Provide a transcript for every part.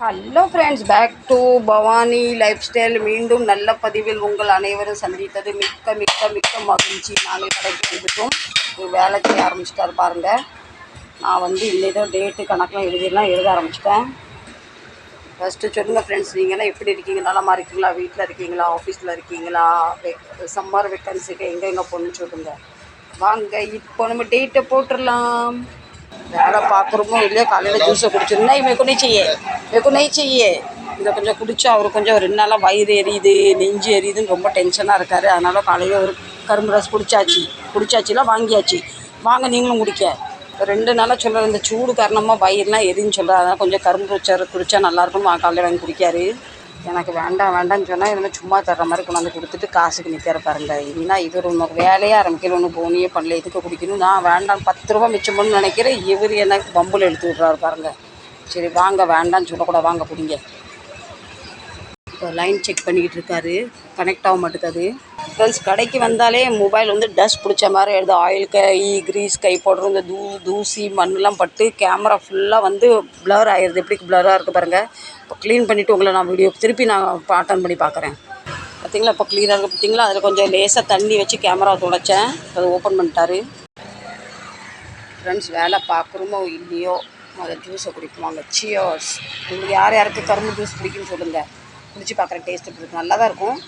Hello friends back to Bhavani life style மீண்டும் நல்ல பதிவில் உங்கள் அனைவரும் சந்தித்தது மிக்க மிக்க மிக்க மகிழ்ச்சி. நாங்கள் கடைக்கு வந்துட்டோம். ஒரு வேலை செய்ய ஆரம்பிச்சிட்டாரு பாருங்க. நான் வந்து இன்னைக்கு டேட்டு கணக்கெலாம் எழுதிடலாம் எழுத ஆரம்பிச்சிட்டேன். ஃபஸ்ட்டு சொல்லுங்கள் ஃப்ரெண்ட்ஸ் நீங்கள்லாம் எப்படி இருக்கீங்க? நலமா இருக்கீங்களா? வீட்டில் இருக்கீங்களா? ஆஃபீஸில் இருக்கீங்களா? சம்மர் வேக்கன்சிக்கு எங்கே எங்கே போகணுன்னு சொல்லுங்க. வாங்க இப்போ நம்ம டேட்டை போட்டுடலாம். வேலை பார்க்குறோமோ இல்லையோ காலையில் ஜூஸை குடிச்சிருந்தா இவன் கொண்டு செய்ய இவன் கொண்டு செய்ய இதை கொஞ்சம் குடிச்சு அவர் கொஞ்சம் ரெண்டு நாளாக வயிறு எரியுது நெஞ்சு எரியுதுன்னு ரொம்ப டென்ஷனாக இருக்கார். அதனால் காலையில் ஒரு கரும்பு ரஸ் குடிச்சாச்சு. குடிச்சாச்சுலாம் வாங்கியாச்சு. வாங்க நீங்களும் குடிக்க. ரெண்டு நாளாக சொல்கிற இந்த சூடு காரணமாக வயிறுலாம் எரின்னு சொல்கிறார் அதனால் கொஞ்சம் கரும்பு குடிச்சா குடிச்சா நல்லாயிருக்கும் வா- காலையில் வாங்கி குடிக்காரு. எனக்கு வேண்டாம் வேண்டாம்னு சொன்னால் இதில் சும்மா தர்ற மாதிரி கொண்டாந்து கொடுத்துட்டு காசுக்கு நிற்கிற பாருங்க. இல்லைன்னா இது ஒரு நமக்கு வேலையே ஆரம்பிக்கல ஒன்று போனியே பண்ணல இதுக்கு குடிக்கணும்? நான் வேண்டாம் பத்து ரூபா மிச்சம் பண்ணு நினைக்கிறேன். இவர் எனக்கு பம்பில் எடுத்து விட்றாரு பாருங்க. சரி வாங்க வேண்டாம்னு சொல்லக்கூட வாங்க பிடிங்க. இப்போ லைன் செக் பண்ணிக்கிட்டு இருக்காரு. கனெக்ட் ஆக மாட்டேங்குது. ஃப்ரெண்ட்ஸ் கடைக்கு வந்தாலே மொபைல் வந்து டஸ்ட் பிடிச்ச மாதிரி எடுது ஆயில் கை கிரீஸ் கை போடுற இந்த தூ தூசி மண்ணெலாம் பட்டு கேமரா ஃபுல்லாக வந்து ப்ளர் ஆயிடுது. எப்படி ப்ளராக இருக்குது பாருங்கள் இப்போ க்ளீன் பண்ணிவிட்டு உங்களை நான் வீடியோ திருப்பி நான் அட்டன் பண்ணி பார்க்குறேன். பார்த்தீங்களா? இப்போ க்ளீனாக இருக்குது பார்த்தீங்களா? அதில் கொஞ்சம் லேசாக தண்ணி வச்சு கேமரா துடைச்சேன். அதை ஓப்பன் பண்ணிட்டாரு. ஃப்ரெண்ட்ஸ் வேலை பார்க்குறோமோ இல்லையோ அதை ஜூஸை குடிக்குவாங்க. சியர்ஸ் உங்களுக்கு யார் யாருக்கு கரும்பு ஜூஸ் பிடிக்குன்னு சொல்லுங்கள் குடிச்சு பார்க்குறேன். டேஸ்ட் எப்படி நல்லா தான் இருக்கும்.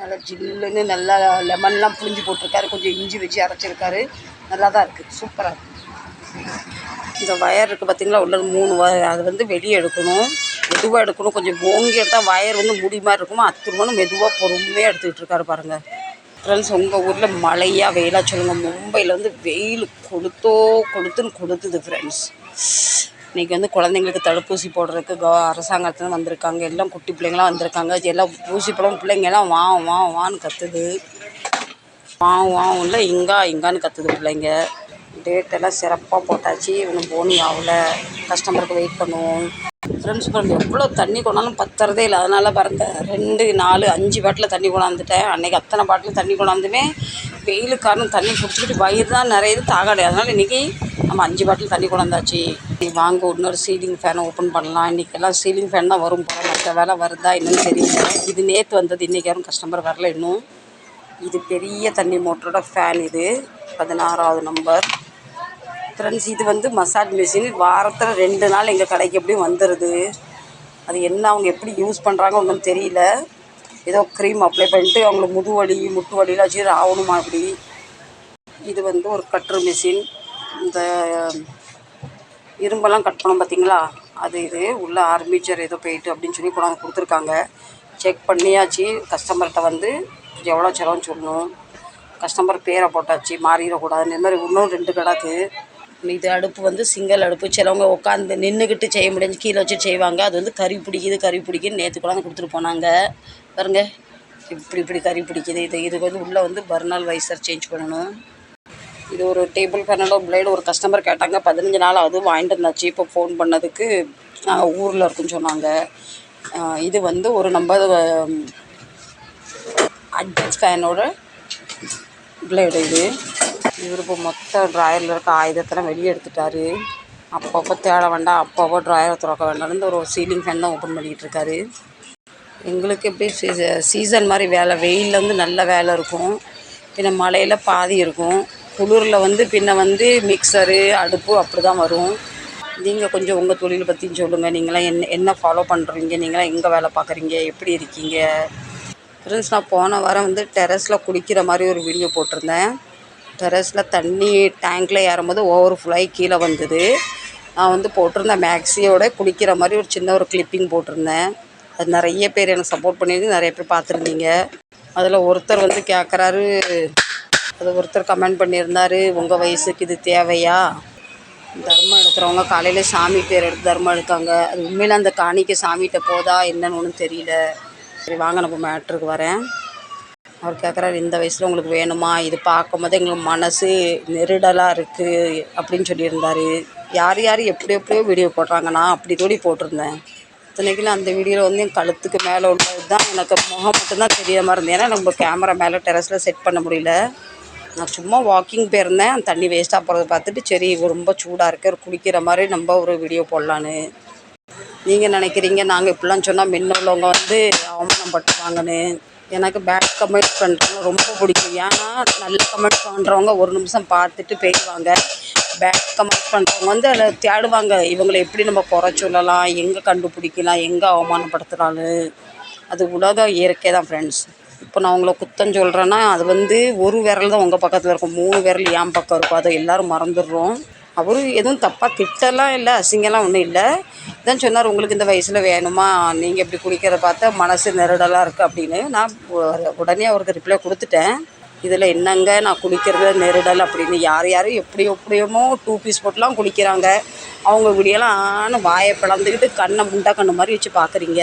நல்லா ஜில்லுன்னு நல்லா லெமன்லாம் புளிஞ்சு போட்டிருக்காரு. கொஞ்சம் இஞ்சி வச்சு அரைச்சிருக்காரு. நல்லா தான் இருக்குது சூப்பராக இருக்குது இந்த வயர் இருக்குது பார்த்திங்களா உள்ள மூணு வயர் அது வந்து வெளியே எடுக்கணும். மெதுவாக எடுக்கணும். கொஞ்சம் ஓங்கி எடுத்தால் வயர் வந்து முடி மாதிரி இருக்குமோ அத்துருமனு மெதுவாக பொறுமையாக எடுத்துக்கிட்டு இருக்காரு பாருங்கள் ஃப்ரெண்ட்ஸ் உங்கள் ஊரில் மழையாக வெயிலாக சொல்லுங்கள் மும்பையில் வந்து வெயில் கொளுத்தோ கொளுத்துன்னு கொளுத்துது ஃப்ரெண்ட்ஸ் இன்றைக்கி வந்து குழந்தைங்களுக்கு தடுப்பூசி போடுறதுக்கு கவ அரசாங்கத்தில் வந்திருக்காங்க. எல்லாம் குட்டி பிள்ளைங்களாம் வந்திருக்காங்க. எல்லாம் ஊசி போடும் பிள்ளைங்கெல்லாம் வா வா வான்னு கத்துது. வா வாவும்ல இங்கா இங்கான்னு கத்துது பிள்ளைங்க. டேட்டெல்லாம் சிறப்பாக போட்டாச்சு. இன்னும் போனி ஆகல கஸ்டமருக்கு வெயிட் பண்ணுவோம். ஃப்ரெண்ட்ஸ் ஃப்ரெண்ட் எவ்வளோ தண்ணி கொண்டாலும் பத்துறதே இல்லை. அதனால் பாருங்க ரெண்டு நாலு அஞ்சு பாட்டில் தண்ணி கொண்டாந்துட்டேன். அன்றைக்கி அத்தனை பாட்டில் தண்ணி கொண்டாந்துமே வெயிலுக்கு காரணம் தண்ணி குடிச்சிக்கிட்டு வயிறு தான் நிறைய இது தாகாடு அதனால் இன்றைக்கி நம்ம அஞ்சு பாட்டில் தண்ணி கொண்டாந்தாச்சு. நீ வாங்க இன்னொரு சீலிங் ஃபேனை ஓப்பன் பண்ணலாம். இன்றைக்கி எல்லாம் சீலிங் ஃபேன் தான் வரும் போல. மற்ற வேலை வருதா என்னன்னு தெரியல. இது நேற்று வந்தது இன்றைக்கி யாரும் கஸ்டமர் வரல இன்னும். இது பெரிய தண்ணி மோட்டரோட ஃபேன் இது. பதினாறாவது நம்பர் ஃப்ரெண்ட்ஸ் இது வந்து மசாஜ் மிஷின் வாரத்தில் ரெண்டு நாள் எங்கள் கடைக்கு எப்படியும் வந்துடுது அது என்ன அவங்க எப்படி யூஸ் பண்ணுறாங்க ஒன்றும் தெரியல. ஏதோ க்ரீம் அப்ளை பண்ணிட்டு அவங்களுக்கு முது வலி முட்டு வலியில் வச்சு ஆகணுமா அப்படி இது வந்து ஒரு கட்ரு மிஷின் இந்த இரும்பெல்லாம் கட் பண்ணோம் பார்த்தீங்களா அது இது. உள்ளே ஆர்மிச்சர் ஏதோ போயிட்டு அப்படின்னு சொல்லி கொண்டாந்து கொடுத்துருக்காங்க. செக் பண்ணியாச்சு. கஸ்டமர்கிட்ட வந்து எவ்வளோ செலவுன்னு சொல்லணும். கஸ்டமர் பேரை போட்டாச்சு. மாறிடக்கூடாதுன்னு. இந்த மாதிரி இன்னும் ரெண்டு கிடக்கு. இது அடுப்பு வந்து சிங்கிள் அடுப்பு. சிலவங்க உட்காந்து நின்றுக்கிட்டு செய்ய முடியாது கீழே வச்சு செய்வாங்க. அது வந்து கறி பிடிக்குது கறி பிடிக்குன்னு நேற்று கொண்டாந்து கொடுத்துட்டு போனாங்க. பாருங்க இப்படி இப்படி கறி பிடிக்குது. இது இதுக்கு வந்து உள்ளே வந்து பர்னால் வைசர் சேஞ்ச் பண்ணணும். இது ஒரு டேபிள் ஃபேனோட பிளேடு ஒரு கஸ்டமர் கேட்டாங்க. பதினஞ்சு நாள் அதுவும் வாங்கிட்டு வந்தாச்சு. இப்போ ஃபோன் பண்ணதுக்கு ஊரில் இருக்குன்னு சொன்னாங்க. இது வந்து ஒரு நம்ம அட்ஜஸ்ட் ஃபேனோட பிளேடு இது. இவர் இப்போ மொத்த ட்ராயரில் இருக்க ஆயுதத்தெல்லாம் வெளியே எடுத்துட்டாரு. அப்பப்போ தேட வேண்டாம் அப்பப்போ ட்ராயரை திறக்க வேண்டாம்னு ஒரு சீலிங் ஃபேன் தான் ஓப்பன் பண்ணிக்கிட்டு இருக்காரு. எங்களுக்கு எப்படி சீச- சீசன் மாதிரி வேலை வெயிலில் வந்து நல்ல வேலை இருக்கும். பின்ன மழையில் பாதி இருக்கும். குளிரில் வந்து பின்ன வந்து மிக்சரு அடுப்பு அப்படி தான் வரும். நீங்கள் கொஞ்சம் உங்கள் தொழிலை பற்றியும் சொல்லுங்கள் நீங்களாம் என்ன என்ன ஃபாலோ பண்ணுறீங்க நீங்களாம் எங்கே வேலை பார்க்குறீங்க? எப்படி இருக்கீங்க? ஃப்ரெண்ட்ஸ் நான் போன வாரம் வந்து டெரஸில் குளிக்கிற மாதிரி ஒரு வீடியோ போட்டிருந்தேன். டெரஸில் தண்ணி டேங்க்கில் ஏறும்போது ஓவர் ஃபுல்லாகி கீழே வந்தது. நான் வந்து போட்டிருந்தேன். மேக்ஸியோட குளிக்கிற மாதிரி ஒரு சின்ன ஒரு கிளிப்பிங் போட்டிருந்தேன். அது நிறைய பேர் எனக்கு சப்போர்ட் பண்ணியிருந்து நிறைய பேர் பார்த்துருந்தீங்க. அதில் ஒருத்தர் வந்து கேட்குறாரு அது ஒருத்தர் கமெண்ட் பண்ணியிருந்தாரு. உங்கள் வயசுக்கு இது தேவையா? தர்மம் எடுக்கிறவங்க காலையில் சாமி பேர் எடுத்து தர்மம் எடுக்காங்க. அது உண்மையில் அந்த காணிக்க சாமிகிட்ட போதா என்னன்னு ஒன்றும் தெரியல. சரி வாங்க நம்ம மேட்ருக்கு வரேன். அவர் கேட்குறாரு இந்த வயசில் உங்களுக்கு வேணுமா? இது பார்க்கும்போது எங்களுக்கு மனசு நெருடலாக இருக்குது அப்படின்னு சொல்லியிருந்தார். யார் யார் எப்படி எப்படியோ வீடியோ போடுறாங்க. நான் அப்படி தோடி போட்டிருந்தேன். இத்தனைக்கும் அந்த வீடியோவில் வந்து என் கழுத்துக்கு மேலே உள்ளது தான். எனக்கு முகம் மட்டும்தான் தெரிய மாதிரி இருந்தது. ஏன்னா நம்ம கேமரா மேலே டெரஸில் செட் பண்ண முடியல. நான் சும்மா வாக்கிங் போயிருந்தேன். தண்ணி வேஸ்ட்டாக போகிறத பார்த்துட்டு சரி ரொம்ப சூடாக இருக்கு. ஒரு குளிக்கிற மாதிரி நம்ம ஒரு வீடியோ போடலான்னு. நீங்கள் நினைக்கிறீங்க நாங்கள் இப்படிலாம் சொன்னால் முன்ன உள்ளவங்க வந்து அவமானப்பட்டுவாங்கன்னு எனக்கு பேட் கமெண்ட் பண்ணுறவங்க ரொம்ப பிடிக்கும். ஏன்னா நல்ல கமெண்ட் பண்ணுறவங்க ஒரு நிமிஷம் பார்த்துட்டு போயிடுவாங்க பேட் கமெண்ட் பண்ணுறவங்க வந்து அதில் தேடுவாங்க. இவங்களை எப்படி நம்ம குறை சொல்லலாம்? எங்கே கண்டுபிடிக்கலாம்? எங்கே அவமானப்படுத்துகிறான்னு அது உலக இயற்கை தான் ஃப்ரெண்ட்ஸ் இப்போ நான் உங்களை குத்தம் சொல்கிறேன்னா அது வந்து ஒரு விரல் தான் உங்கள் பக்கத்தில் இருக்கும். மூணு விரல் என் பக்கம் இருக்கும். அதை எல்லோரும் மறந்துடுறோம். அவரும் எதுவும் தப்பாக திட்டலாம் இல்லை அசிங்கலாம் ஒன்றும் இல்லை. தான் சொன்னார் உங்களுக்கு இந்த வயசில் வேணுமா? நீங்கள் இப்படி குடிக்கிறத பார்த்தா மனசு நெருடலாக இருக்குது அப்படின்னு. நான் உடனே அவருக்கு ரிப்ளை கொடுத்துட்டேன். இதில் என்னங்க? நான் குளிக்கிறது நெருடல் அப்படின்னு. யார் யாரும் எப்படி எப்படியுமோ டூ பீஸ் போட்டுலாம் குளிக்கிறாங்க. அவங்க இப்படியெல்லாம் ஆன வாயை பிளந்துக்கிட்டு கண்ணை முண்டா கண்ணு மாதிரி வச்சு பார்க்குறீங்க.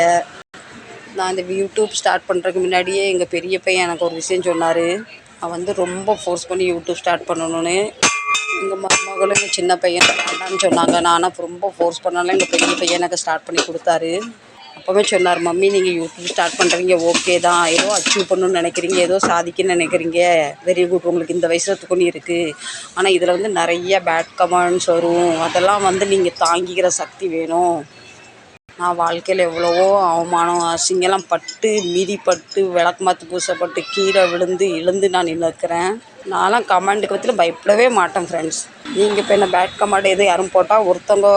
நான் இந்த யூடியூப் ஸ்டார்ட் பண்ணுறதுக்கு முன்னாடியே எங்கள் பெரிய பையன் எனக்கு ஒரு விஷயம் சொன்னார். அவன் வந்து ரொம்ப ஃபோர்ஸ் பண்ணி யூடியூப் ஸ்டார்ட் பண்ணணும்னு. எங்கள் மருமகளும் சின்ன பையன் வேண்டாம்னு சொன்னாங்க. நான் ஆனால் ரொம்ப ஃபோர்ஸ் பண்ணாலும் எங்கள் பெரிய பையன் எனக்கு ஸ்டார்ட் பண்ணி கொடுத்தாரு. அப்போவே சொன்னார் மம்மி நீங்கள் யூடியூப் ஸ்டார்ட் பண்ணுறீங்க ஓகே தான். ஏதோ அச்சீவ் பண்ணணும்னு நினைக்கிறீங்க ஏதோ சாதிக்கணும்னு நினைக்கிறீங்க. வெரி குட் உங்களுக்கு இந்த வயசில் துணி இருக்குது ஆனால் இதில் வந்து நிறைய பேட் கமெண்ட்ஸ் வரும். அதெல்லாம் வந்து நீங்கள் தாங்கிக்கிற சக்தி வேணும். நான் வாழ்க்கையில் எவ்வளவோ அவமானம் அசிங்கெல்லாம் பட்டு மிதிப்பட்டு விளக்கு மாற்று பூசப்பட்டு கீழே விழுந்து இழுந்து நான் நின்றுக்கிறேன் நான்லாம் கமெண்ட்டுக்கு பற்றி பயப்படவே மாட்டேன் ஃப்ரெண்ட்ஸ் நீங்கள் இப்போ என்ன பேட் கமெண்ட் எதுவும் யாரும் போட்டால் ஒருத்தவங்க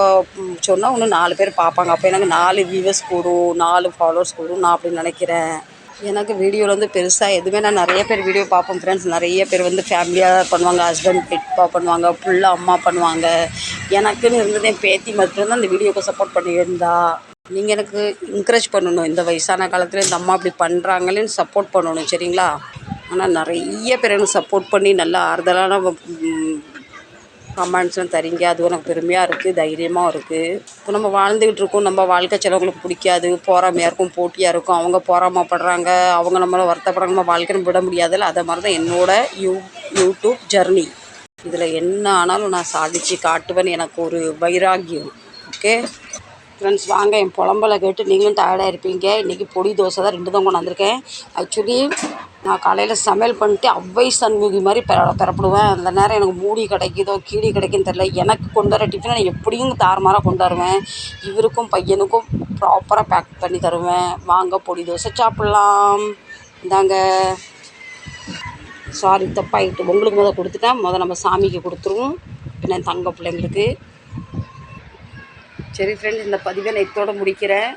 சொன்னால் இன்னும் நாலு பேர் பார்ப்பாங்க. அப்போ எனக்கு நாலு வியூவர்ஸ் கூடும் நாலு ஃபாலோவர்ஸ் கூடும் நான் அப்படி நினைக்கிறேன். எனக்கு வீடியோவில் வந்து பெருசாக எதுவுமே நான் நிறைய பேர் வீடியோ பார்ப்போம் ஃப்ரெண்ட்ஸ் நிறைய பேர் வந்து ஃபேமிலியாக பண்ணுவாங்க ஹஸ்பண்ட் பெட்பா பண்ணுவாங்க புள்ள அம்மா பண்ணுவாங்க. எனக்குன்னு இருந்தது என் பேத்தி மட்டும்தான் அந்த வீடியோக்கு சப்போர்ட் பண்ணியிருந்தா. நீங்கள் எனக்கு என்கரேஜ் பண்ணணும். இந்த வயசான காலத்தில் இந்த அம்மா இப்படி பண்ணுறாங்களேன்னு சப்போர்ட் பண்ணணும் சரிங்களா? ஆனால் நிறைய பேர் எனக்கு சப்போர்ட் பண்ணி நல்லா ஆறுதலான கமெண்ட்ஸ்லாம் தரீங்க. அது எனக்கு பெருமையாக இருக்குது தைரியமாக இருக்குது இப்போ நம்ம வாழ்ந்துக்கிட்டு இருக்கோம். நம்ம வாழ்க்கை சிலவங்களுக்கு பிடிக்காது. போராமையாக இருக்கும் போட்டியாக இருக்கும். அவங்க போராமப்படுறாங்க அவங்க நம்மளை வருத்தப்படுறாங்க. நம்ம வாழ்க்கை விட முடியாதுல்ல. அதை மாதிரி தான் என்னோடய யூ யூடியூப் ஜர்னி இதில் என்ன ஆனாலும் நான் சாதித்து காட்டுவேன் எனக்கு ஒரு வைராகியம். ஓகே ஃப்ரெண்ட்ஸ் வாங்க என் புலம்பலை கேட்டு நீங்களும் டயர்டாக இருப்பீங்க. இன்றைக்கி பொடி தோசை தான் ரெண்டு தான் கொண்டு வந்திருக்கேன். ஆக்சுவலி நான் காலையில் சமையல் பண்ணிட்டு அவ்வை சண்முகி மாதிரி பெற பெறப்படுவேன். அந்த நேரம் எனக்கு மூடி கிடைக்குதோ கீழே கிடைக்குன்னு தெரில எனக்கு கொண்டு வர டிஃபனை நான் எப்படியும் தாறுமாறாக கொண்டு வருவேன். இவருக்கும் பையனுக்கும் ப்ராப்பராக பேக் பண்ணி தருவேன். வாங்க பொடி தோசை சாப்பிட்லாம். இந்தாங்க. சாரி தப்பாகிட்டு உங்களுக்கு முதல் கொடுத்துட்டேன். முதல் நம்ம சாமிக்கு கொடுத்துருவோம். பின்ன என் தங்க பிள்ளைங்களுக்கு. சரி ஃப்ரெண்ட்ஸ் இந்த பதிவை நான் இதோட முடிக்கிறேன்.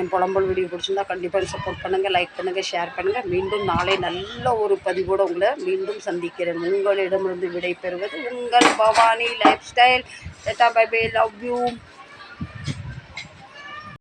என் புலம்பல் வீடியோ பிடிச்சிருந்தா கண்டிப்பாக சப்போர்ட் பண்ணுங்கள் லைக் பண்ணுங்கள் ஷேர் பண்ணுங்கள் மீண்டும் நாளை நல்ல ஒரு பதிவோடு உங்களை மீண்டும் சந்திக்கிறேன். உங்களிடமிருந்து விடை பெறுவது உங்கள் Bhavani life style tata bye bye love you